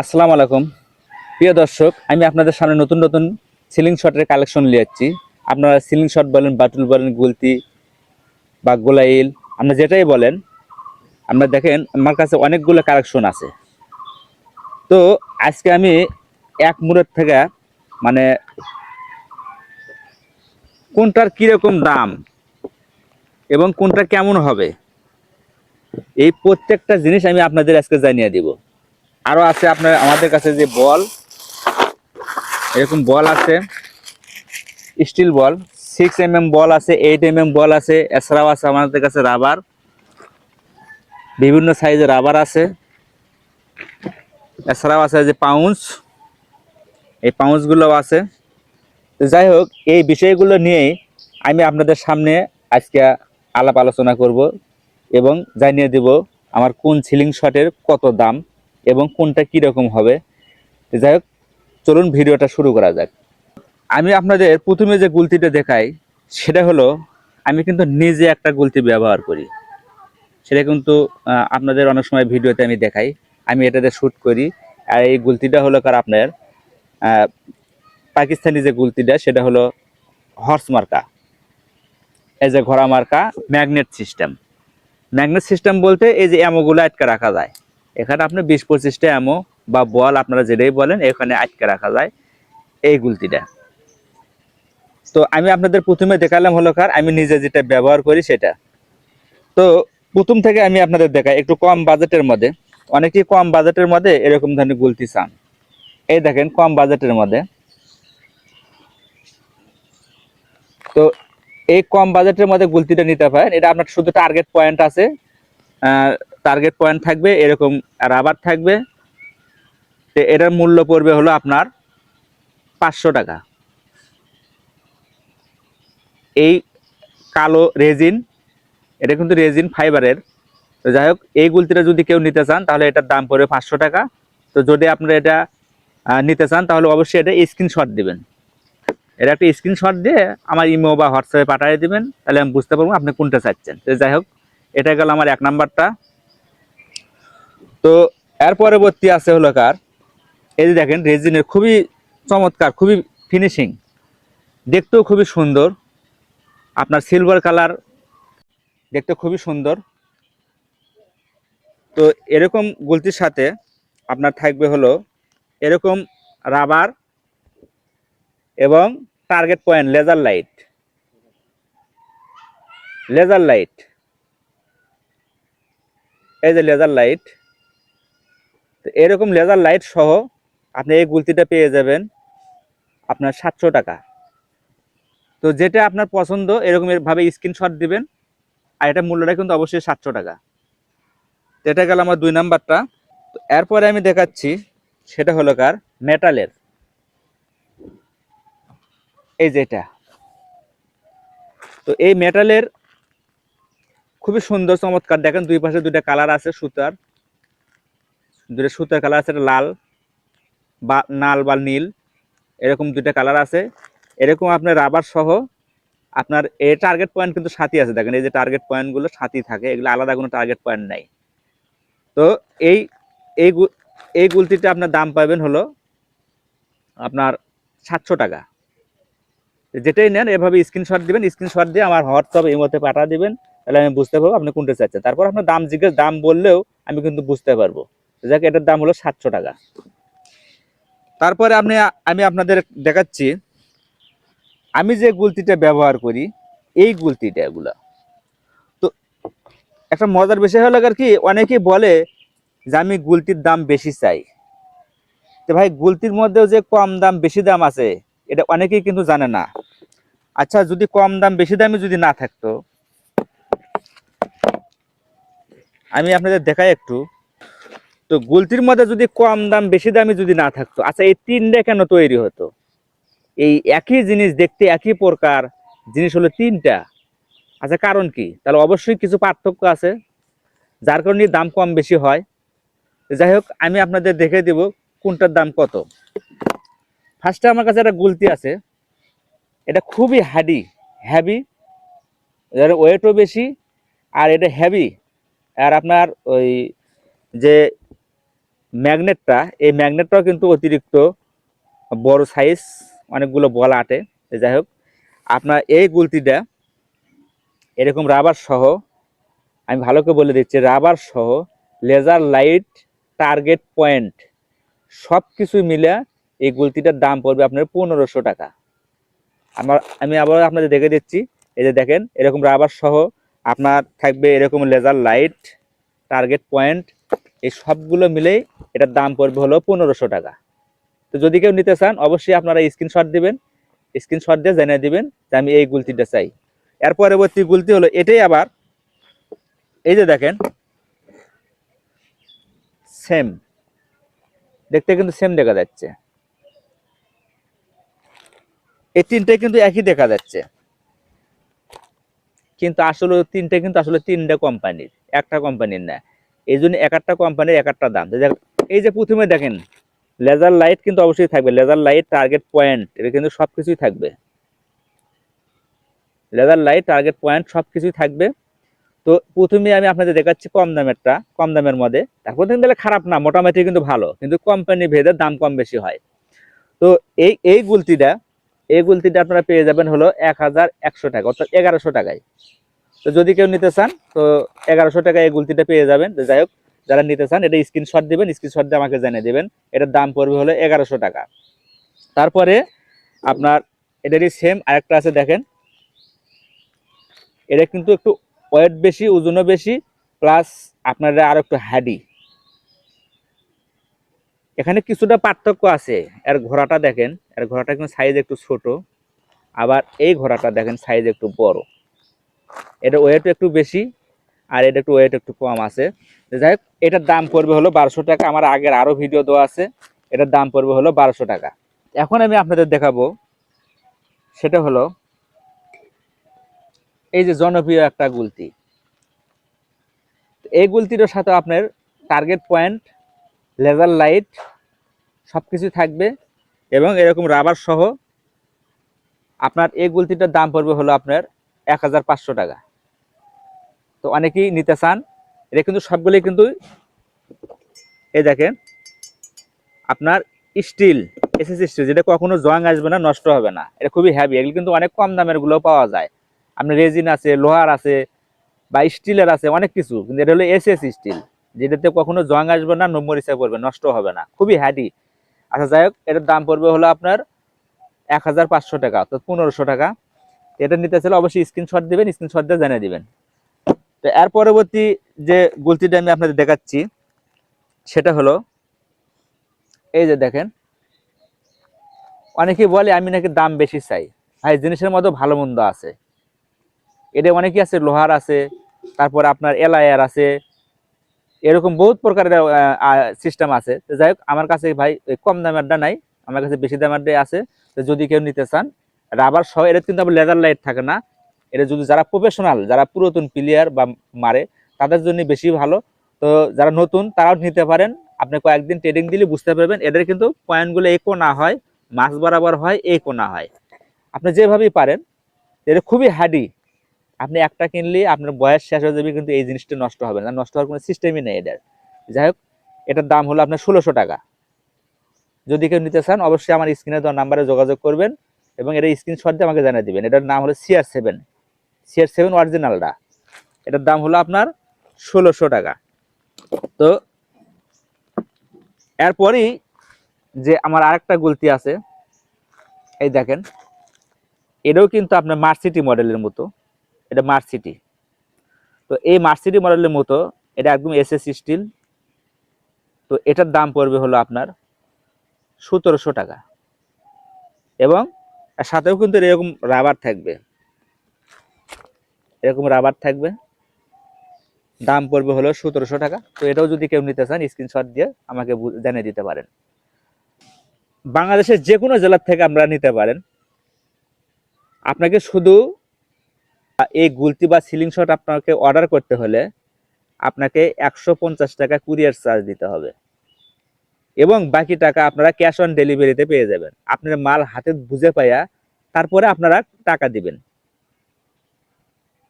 আসসালামু আলাইকুম। প্রিয় দর্শক, আমি আপনাদের সামনে নতুন নতুন সিলিং শটের কালেকশন নিয়ে যাচ্ছি। আপনারা সিলিং শট বলেন, বাটুল বলেন, গুলতি বা গোলাইল আপনারা যেটাই বলেন আপনারা দেখেন আমার কাছে অনেকগুলো কালেকশন আছে। তো আজকে আমি এক মুরের থেকে মানে কোনটার কীরকম দাম এবং কোনটা কেমন হবে, এই প্রত্যেকটা জিনিস আমি আপনাদের আজকে জানিয়ে দিব। আরও আছে আপনার আমাদের কাছে যে বল, এরকম বল আছে, steel ball six M M ball আছে এইট এম এম বল আছে, এছাড়াও আছে আমাদের কাছে রাবার বিভিন্ন সাইজের রাবার আছে, এছাড়াও আছে যে পাউন্স এই পাউন্সগুলো আছে। যাই হোক, এই বিষয়গুলো নিয়েই আমি আপনাদের সামনে আজকে আলাপ আলোচনা করব এবং জানিয়ে দেব আমার কোন সিলিং শটের কত দাম। এবং কোনটা কীরকম হবে। যাই হোক, চলুন ভিডিওটা শুরু করা যাক। আমি আপনাদের প্রথমে যে গুলতিটা দেখাই, সেটা হলো, আমি কিন্তু নিজে একটা গুলতি ব্যবহার করি। সেটা কিন্তু আপনাদের অনেক সময় ভিডিওতে আমি দেখাই। আমি এটাতে শ্যুট করি, আর এই গুলতিটা হলো কার আপনার পাকিস্তানি যে গুলতিটা, সেটা হলো হর্স মার্কা। এই যে ঘোড়া মার্কা, ম্যাগনেট সিস্টেম। ম্যাগনেট সিস্টেম বলতে এই যে অ্যামোগুলো আটকে রাখা যায়। এখানে আপনি বিশ পঁচিশটা অ্যামো বা বল আপনারা যেটাই বলেন, এখানে আটকে রাখা যায় এই গুলতিটা। তো আমি আপনাদের প্রথমে দেখালাম হলো কার, আমি নিজে যেটা ব্যবহার করি সেটা। তো প্রথম থেকে আমি আপনাদের দেখাই, একটু কম বাজেটের মধ্যে। অনেকেই কম বাজেটের মধ্যে এরকম ধরনের গুলতি চান। এই দেখেন, কম বাজেটের মধ্যে। তো এই কম বাজেটের মধ্যে গুলতিটা নিতে পারেন। এটা আপনার শুধু টার্গেট পয়েন্ট আছে। টার্গেট পয়েন্ট থাকবে, এরকম রাবার থাকবে। তো এটার মূল্য পড়বে হলো আপনার পাঁচশো টাকা। এই কালো রেজিন এটা কিন্তু রেজিন ফাইবারের তো যাই হোক, এই গুলতিটা যদি কেউ নিতে চান, তাহলে এটার দাম পড়বে পাঁচশো টাকা। তো যদি আপনারা এটা নিতে চান, তাহলে অবশ্যই এটা স্ক্রিনশট দিবেন। এটা একটা স্ক্রিনশট দিয়ে আমার ইমো বা হোয়াটসঅ্যাপে পাঠিয়ে দেবেন, তাহলে আমি বুঝতে পারব আপনি কোনটা চাচ্ছেন। তো যাই হোক এটা গেল আমার এক নাম্বারটা। তো এর পরবর্তী আছে হলো কার? এই যে দেখেন, রেজিনের খুবই চমৎকার, খুবই ফিনিশিং দেখতেও খুবই সুন্দর। আপনার সিলভার কালার দেখতে খুবই সুন্দর। তো এরকম গুলতির সাথে আপনার থাকবে হলো এরকম রাবার এবং target point laser light laser light এই যে লেজার লাইট তো এরকম লেজার লাইট সহ আপনি এই গুলতিটা পেয়ে যাবেন আপনার সাতশো টাকা। তো যেটা আপনার পছন্দ, এরকম ভাবে স্ক্রিনশট দিবেন, আর এটা মূল্যটা কিন্তু অবশ্যই সাতশো টাকা। তো এটা গেল আমার দুই নাম্বারটা। তো এরপরে আমি দেখাচ্ছি, সেটা হলো কার? মেটালের এই যেটা তো এই মেটালের খুবই সুন্দর, চমৎকার। দেখেন দুই পাশে দুইটা কালার আছে, সুতার। দুটো সুতার কালার আছে লাল বা নাল বা নীল। এরকম দুইটা কালার আছে। এরকম আপনার রাবার সহ আপনার এই টার্গেট পয়েন্ট কিন্তু সাথী আছে। দেখেন এই যে টার্গেট পয়েন্টগুলো সাথী থাকে, এগুলো আলাদা কোনো টার্গেট পয়েন্ট নাই। তো এই এই এই গুলতিটা আপনার দাম পাবেন হলো আপনার সাতশো টাকা। যেটাই নেন, এভাবে স্ক্রিনশট দিবেন স্ক্রিনশট দিয়ে আমার হোয়াটসঅ্যাপ মধ্যে পাঠা দিবেন, তাহলে আমি বুঝতে পারব আপনি কোনটা চাচ্ছেন। তারপর আপনার দাম জিজ্ঞেস, দাম বললেও আমি কিন্তু বুঝতে পারব। যাক, এটার দাম হলো সাতশো টাকা। তারপরে আপনি, আমি আপনাদের দেখাচ্ছি, আমি যে গুলতিটা ব্যবহার করি, এই গুলতিটা এগুলা। তো একটা মজার বিষয় হলো আর কি, অনেকেই বলে যে আমি গুলতির দাম বেশি চাই। তো ভাই, গুলতির মধ্যেও যে কম দাম, বেশি দাম আছে, এটা অনেকেই কিন্তু জানে না। আচ্ছা যদি কম দাম, বেশি দামে যদি না থাকতো? আমি আপনাদের দেখাই একটু। তো গুলতির মধ্যে যদি কম দাম, বেশি দামে যদি না থাকতো আচ্ছা এই তিনটা কেন তৈরি হতো? এই একই জিনিস দেখতে একই প্রকার, জিনিস হলো তিনটা। আচ্ছা কারণ কি? তাহলে অবশ্যই কিছু পার্থক্য আছে, যার কারণে দাম কম বেশি হয়। যাই হোক, আমি আপনাদের দেখে দিব কোনটার দাম কত। ফার্স্টে আমার কাছে একটা গুলতি আছে। এটা খুবই হাডি হ্যাভি এর ওয়েটও বেশি, আর এটা হ্যাভি আর আপনার ওই যে ম্যাগনেটটা এই ম্যাগনেটটাও কিন্তু অতিরিক্ত বড় সাইজ অনেকগুলো বল আটে যাই হোক, আপনার এই গুলতিটা এরকম রাবার সহ, আমি ভালো করে বলে দিচ্ছি রাবার সহ লেজার লাইট টার্গেট পয়েন্ট সব কিছু মিলে এই গুলতিটার দাম পড়বে আপনার পনেরোশো টাকা। আমার, আমি আবার আপনাদের দেখে দিচ্ছি। এই যে দেখেন, এরকম রাবার সহ আপনার থাকবে এরকম লেজার লাইট টার্গেট পয়েন্ট এই সবগুলো মিলেই এটার দাম পড়বে হলো পনেরোশো টাকা। তো যদি কেউ নিতে চান, অবশ্যই আপনারা স্ক্রিনশট দিবেন স্ক্রিনশট দিয়ে জানিয়ে দিবেন যে আমি এই গুলতিটা চাই। এর পরবর্তী গুলতি হলো, এটাই আবার, এই যে দেখেন সেম দেখতে কিন্তু সেম দেখা যাচ্ছে। এই তিনটে কিন্তু একই দেখা যাচ্ছে। কিন্তু আসলে তিনটে কিন্তু আসলে তিনটা কোম্পানির একটা কোম্পানির না। এই জন্য এক একটা কোম্পানির এক একটা দাম। এই যে প্রথমে দেখেন লেজার লাইট কিন্তু অবশ্যই থাকবে। লেজার লাইট টার্গেট পয়েন্ট এটা কিন্তু সব কিছুই থাকবে। লেজার লাইট টার্গেট পয়েন্ট সব কিছুই থাকবে। তো প্রথমে আমি আপনাদের দেখাচ্ছি কম দামেরটা, কম দামের মধ্যে। তারপর দেখেন তাহলে খারাপ না, মোটামুটি কিন্তু ভালো। কিন্তু কোম্পানি ভেদে দাম কম বেশি হয়। তো এই এই গুলতিটা এই গুলতিটা আপনারা পেয়ে যাবেন হলো এক হাজার একশো টাকা, অর্থাৎ এগারোশো টাকায়। তো যদি কেউ নিতে চান, তো এগারোশো টাকায় এই গুলতিটা পেয়ে যাবেন। যাই হোক, যারা নিতে চান, এটা স্ক্রিনশট দিবেন স্ক্রিনশট দিয়ে আমাকে জানিয়ে দেবেন। এটার দাম পড়বে হলো এগারোশো টাকা। তারপরে আপনার এটারই সেম আরেকটা আছে, দেখেন। এটা কিন্তু একটু ওয়েট বেশি, ওজনও বেশি প্লাস আপনার আরও একটু হ্যাডি এখানে কিছুটা পার্থক্য আছে। এর ঘোড়াটা দেখেন এর ঘোড়াটা কিন্তু সাইজ একটু ছোট, আবার এই ঘোড়াটা দেখেন সাইজ একটু বড়। এটা ওয়েট একটু বেশি, আর এটা একটু ওয়েট একটু কম আছে। যাই হোক, এটার দাম পড়বে হলো বারোশো টাকা। আমার আগের আরও ভিডিও দেওয়া আছে, এটার দাম পড়বে হলো বারোশো টাকা। এখন আমি আপনাদের দেখাবো, সেটা হলো এই যে জনপ্রিয় একটা গুলতি। এই গুলতিটার সাথে আপনার টার্গেট পয়েন্ট লেজার লাইট সব কিছু থাকবে। এবং এরকম রাবার সহ আপনার এই গুলতিটার দাম পড়বে হলো আপনার এক টাকা। তো অনেকেই নিতে চান। এটা কিন্তু সবগুলোই কিন্তু এই দেখেন, আপনার স্টিল এসএস স্টিল যেটা কখনো জং আসবে না, নষ্ট হবে না। এটা খুবই হ্যাভি এগুলো কিন্তু অনেক কম দামেরগুলো পাওয়া যায়। আপনার রেজিন আছে, লোহার আছে, বা স্টিলের আছে, অনেক কিছু। কিন্তু এটা হলো এসএস স্টিল যেটাতে কখনো জং আসবে না নম্বরিসা করবে নষ্ট হবে না। খুবই হ্যাডি আচ্ছা যাই হোক, এটার দাম পড়বে হলো আপনার এক হাজার পাঁচশো টাকা অর্থাৎ পনেরোশো টাকা। এটা নিতে চাইলে অবশ্যই স্ক্রিনশট দিবেন স্ক্রিনশট দিয়ে জানিয়ে দেবেন। তো এর পরবর্তী যে গুলতিটা আমি আপনাদের দেখাচ্ছি, সেটা হলো, এই যে দেখেন, অনেকেই বলে আমি নাকি দাম বেশি চাই। ভাই, জিনিসের মতো ভালো মন্দ আছে। এটা অনেকই আছে, লোহার আছে, তারপর আপনার এলায়ার আছে এরকম বহুত প্রকারের সিস্টেম আছে। তো যাই হোক, আমার কাছে ভাই কম দামেরটা নাই। আমার কাছে বেশি দামেরটাই আছে। তো যদি কেউ নিতে চান রাবার সহ এটা কিন্তু আবার লেদার লাইট থাকে না। এটা যদি যারা প্রফেশনাল যারা পুরাতন প্লেয়ার বা মারে, তাদের জন্য বেশি ভালো। তো যারা নতুন, তারাও নিতে পারেন। আপনি কয়েকদিন ট্রেডিং দিলে বুঝতে পারবেন, এদের কিন্তু পয়েন্টগুলো একো না হয়, মাছ বরাবর হয় একো না হয়। আপনি যেভাবেই পারেন এটা খুবই হাডি আপনি একটা কিনলে আপনার বয়স শেষ হয়ে যাবে, কিন্তু এই জিনিসটা নষ্ট হবে না। নষ্ট হওয়ার কোনো সিস্টেমই নেই এটার। যাই হোক, এটার দাম হলো আপনার ষোলোশো টাকা। যদি কেউ নিতে চান, অবশ্যই আমার স্ক্রিনে দেওয়া নাম্বারে যোগাযোগ করবেন এবং এটা স্ক্রিনশট দিয়ে আমাকে জানিয়ে দিবেন। এটার নাম হলো সিআর সেভেন সিআর সেভেন অরিজিনালটা এটার দাম হলো আপনার ষোলোশো টাকা। তো, এরপরই যে আমার আরেকটা গুলতি আছে, এই দেখেন, এটাও কিন্তু আপনার মার্সিটি মডেলের মতো। এটা মার্সিটি তো এই মার্সিটি মডেলের মতো এটা একদম এসএস স্টিল তো এটার দাম পড়বে হলো আপনার সতেরোশো টাকা। এবং সাথেও কিন্তু এরকম রাবার থাকবে। এরকম রাবার থাকবে। দাম পড়বে হলো সতেরোশো টাকা। তো এটাও যদি কেউ নিতে চান স্ক্রিনশট দিয়ে আমাকে জানিয়ে দিতে পারেন। বাংলাদেশের যে কোনো জেলার থেকে আমরা নিতে পারেন। আপনাকে শুধু এই গুলতি বা সিলিং শট আপনাকে অর্ডার করতে হলে আপনাকে একশো পঞ্চাশ টাকা কুরিয়ার চার্জ দিতে হবে। এবং বাকি টাকা আপনারা ক্যাশ অন ডেলিভারিতে পেয়ে যাবেন। আপনার মাল হাতে বুঝে পাইয়া তারপরে আপনারা টাকা দিবেন।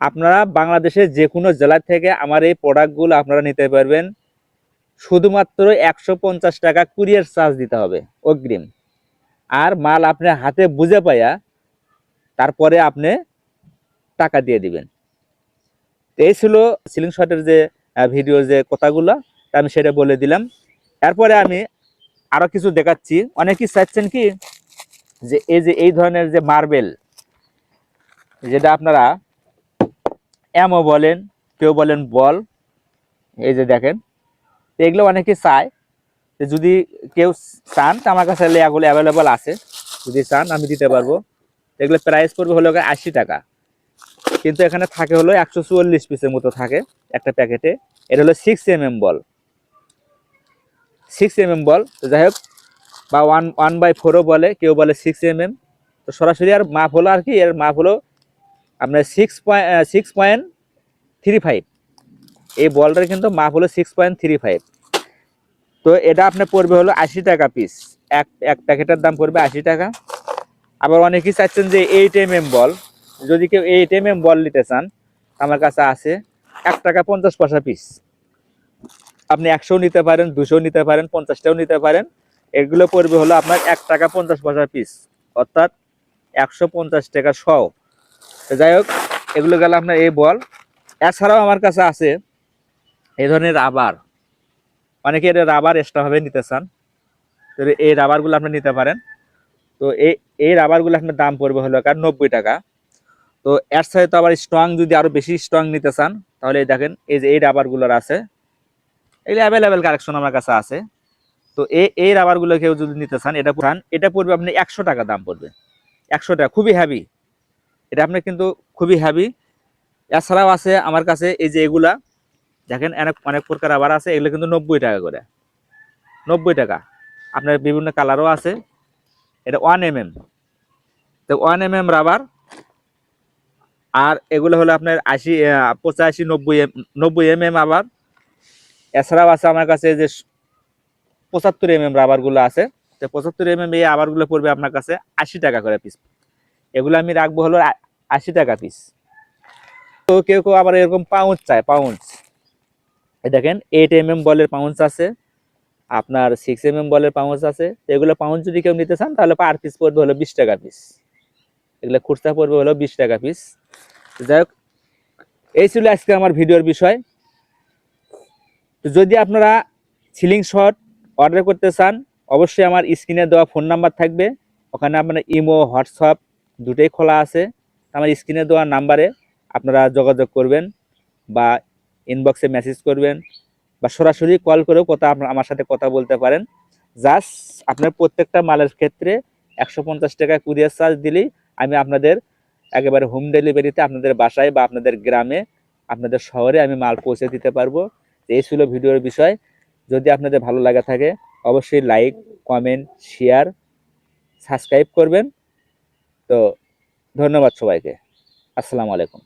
আপনারা বাংলাদেশের যে কোনো জেলা থেকে আমার এই প্রোডাক্টগুলো আপনারা নিতে পারবেন। শুধুমাত্র একশো পঞ্চাশ টাকা কুরিয়ার চার্জ দিতে হবে অগ্রিম। আর মাল আপনি হাতে বুঝে পাইয়া তারপরে আপনি টাকা দিয়ে দিবেন। তো এই ছিল সিলিং শটের যে ভিডিও যে কথাগুলো আমি সেটা বলে দিলাম। এরপরে আমি আরও কিছু দেখাচ্ছি। অনেকেই চাচ্ছেন কি, যে এই যে, এই ধরনের যে মার্বেল যেটা আপনারা এমও বলেন, কেউ বলেন বল, এই যে দেখেন এগুলো অনেকে চায়। যদি কেউ চান, তো আমার কাছে এগুলো অ্যাভেলেবল আছে। যদি চান, আমি দিতে পারব। এগুলো প্রাইস পড়বে হলো আশি টাকা। কিন্তু এখানে থাকে হলো একশো চুয়াল্লিশ পিসের মতো থাকে একটা প্যাকেটে। এটা হলো six M M ball six M M ball তো যাই হোক, বা ওয়ান ওয়ান বাই ফোরও বলে, কেউ বলে সিক্স এম এম তো সরাসরি আর মাপ হলো আর কি, এর মাপ হলো আপনার six point six point three five এই বলটার কিন্তু মাপ হলো সিক্স পয়েন্ট থ্রি ফাইভ তো এটা আপনার পড়বে হলো আশি টাকা পিস এক এক প্যাকেটের দাম পড়বে আশি টাকা। আবার অনেকেই চাচ্ছেন যে এইট এম এম বল যদি কেউ এইট এম এম বল নিতে চান, আমার কাছে আছে এক টাকা পঞ্চাশ পয়সা পিস আপনি একশো নিতে পারেন, দুশো নিতে পারেন, পঞ্চাশটাও নিতে পারেন। এগুলো পড়বে হলো আপনার এক টাকা পঞ্চাশ পয়সা পিস অর্থাৎ একশো পঞ্চাশ টাকা সহ। তো যাই হোক, এগুলো গেল আপনার এই বল। এছাড়াও আমার কাছে আছে এই ধরনের রাবার অনেকে এটা রাবার এক্সট্রাভাবে নিতে চান। তো এই রাবারগুলো আপনি নিতে পারেন। তো এই এই রাবারগুলো আপনার দাম পড়বে হলো কার নব্বই টাকা। তো এর সাথে তো আবার স্ট্রং যদি আরও বেশি স্ট্রং নিতে চান, তাহলে দেখেন, এই যে এই রাবারগুলোর আছে, এগুলো অ্যাভেলেবেল কালেকশন আমার কাছে আছে। তো এই এই রাবারগুলো কেউ যদি নিতে চান, এটা চান এটা পড়বে আপনি একশো টাকা দাম পড়বে। একশো টাকা, খুবই হ্যাভি এটা আপনার কিন্তু খুবই হ্যাভি এছাড়াও আছে আমার কাছে এই যে এগুলা। দেখেন, অনেক অনেক প্রকার রাবার আছে, এগুলো কিন্তু নব্বই টাকা করে। নব্বই টাকা। আপনার বিভিন্ন কালারও আছে। এটা ওয়ান এম এম তো ওয়ান এম এম রাবার আর এগুলো হলো আপনার আশি পঁচাশি, নব্বই এম নব্বই এম এম আবার এছাড়াও আছে আমার কাছে যে পঁচাত্তর এম এম রাবারগুলো আছে। তো পঁচাত্তর এম এম এই আবারগুলো পড়বে আপনার কাছে আশি টাকা করে পিস এগুলো আমি রাখব হলো আশি টাকা পিস তো কেউ কেউ আবার এরকম পাউন্স চায় পাউন্স এই দেখেন এইট এম এম বলের পাউন্স আছে, আপনার সিক্স এম এম বলের পাউন্স আছে। এগুলো পাউন্স যদি কেউ নিতে চান, তাহলে পার পিস পড়বে হলো বিশ টাকা পিস এগুলো খুচরা পড়বে হলো বিশ টাকা পিস যাই হোক, এই ছিল আজকে আমার ভিডিওর বিষয়। তো যদি আপনারা সিলিং শট অর্ডার করতে চান, অবশ্যই আমার স্ক্রিনে দেওয়া ফোন নাম্বার থাকবে। ওখানে আপনার ইমো, হোয়াটসঅ্যাপ দুটোই খোলা আছে। আমার স্ক্রিনে দেওয়া নাম্বারে আপনারা যোগাযোগ করবেন বা ইনবক্সে মেসেজ করবেন বা সরাসরি কল করেও কথা আপনার আমার সাথে কথা বলতে পারেন। জাস্ট আপনার প্রত্যেকটা মালের ক্ষেত্রে একশো পঞ্চাশ টাকা কুরিয়ার চার্জ দিলেই আমি আপনাদের একেবারে হোম ডেলিভারিতে আপনাদের বাসায় বা আপনাদের গ্রামে, আপনাদের শহরে আমি মাল পৌঁছে দিতে পারব। এই ছিল ভিডিওর বিষয়। যদি আপনাদের ভালো লাগা থাকে, অবশ্যই লাইক কমেন্ট শেয়ার সাবস্ক্রাইব করবেন। তো ধন্যবাদ সবাইকে। আসসালামু আলাইকুম।